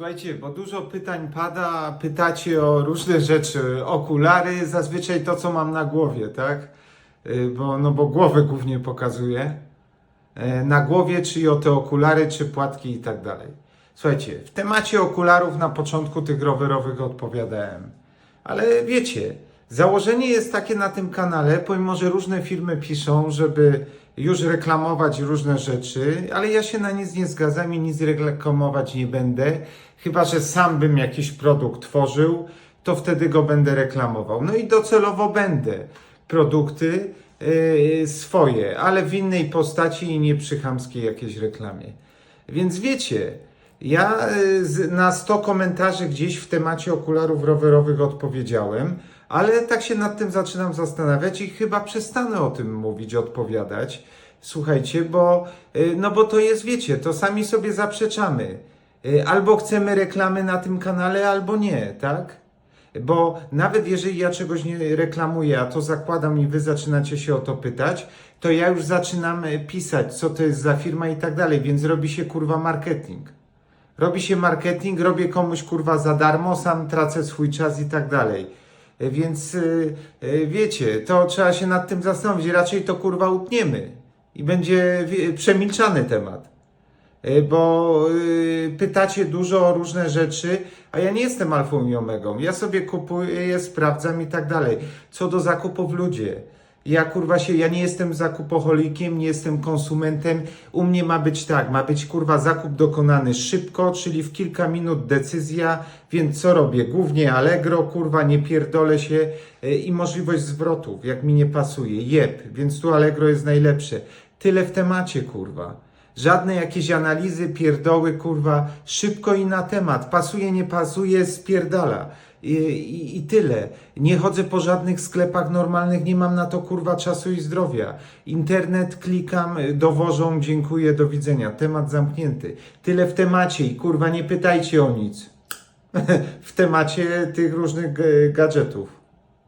Słuchajcie, bo dużo pytań pada, pytacie o różne rzeczy, okulary, zazwyczaj to, co mam na głowie, tak? Y, Bo, no bo głowę głównie pokazuję. E, Na głowie, czyli o te okulary, czy płatki i tak dalej. Słuchajcie, w temacie okularów na początku tych rowerowych odpowiadałem. Ale wiecie, założenie jest takie na tym kanale, pomimo że różne firmy piszą, żeby już reklamować różne rzeczy, ale ja się na nic nie zgadzam i nic reklamować nie będę, chyba że sam bym jakiś produkt tworzył, to wtedy go będę reklamował. No i docelowo będę produkty yy, swoje, ale w innej postaci i nie przy chamskiej jakiejś reklamie. Więc wiecie, ja y, na 100 komentarzy gdzieś w temacie okularów rowerowych odpowiedziałem, ale tak się nad tym zaczynam zastanawiać i chyba przestanę o tym mówić, odpowiadać. Słuchajcie, bo, y, no bo to jest, wiecie, to sami sobie zaprzeczamy. Y, Albo chcemy reklamy na tym kanale, albo nie, tak? Bo nawet jeżeli ja czegoś nie reklamuję, a to zakładam i wy zaczynacie się o to pytać, to ja już zaczynam pisać, co to jest za firma i tak dalej, więc robi się kurwa marketing. Robi się marketing, robię komuś kurwa za darmo, sam tracę swój czas i tak dalej. E, Więc y, y, wiecie, to trzeba się nad tym zastanowić. Raczej to kurwa utniemy i będzie przemilczany temat. Bo pytacie dużo o różne rzeczy, a ja nie jestem alfą i omegą. Ja sobie kupuję, sprawdzam i tak dalej. Co do zakupów ludzie. Ja kurwa się, ja nie jestem zakupoholikiem, nie jestem konsumentem. U mnie ma być tak, ma być kurwa zakup dokonany szybko, czyli w kilka minut decyzja, więc co robię? Głównie Allegro, kurwa, nie pierdolę się y, i możliwość zwrotów, jak mi nie pasuje. Jeb, więc tu Allegro jest najlepsze. Tyle w temacie, kurwa. Żadne jakieś analizy, pierdoły, kurwa, szybko i na temat. Pasuje, nie pasuje, spierdala. I, i, tyle. Nie chodzę po żadnych sklepach normalnych, nie mam na to kurwa czasu i zdrowia. Internet klikam, dowożą, dziękuję, do widzenia. Temat zamknięty. Tyle w temacie i kurwa nie pytajcie o nic. w temacie tych różnych e, gadżetów.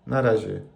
Na razie.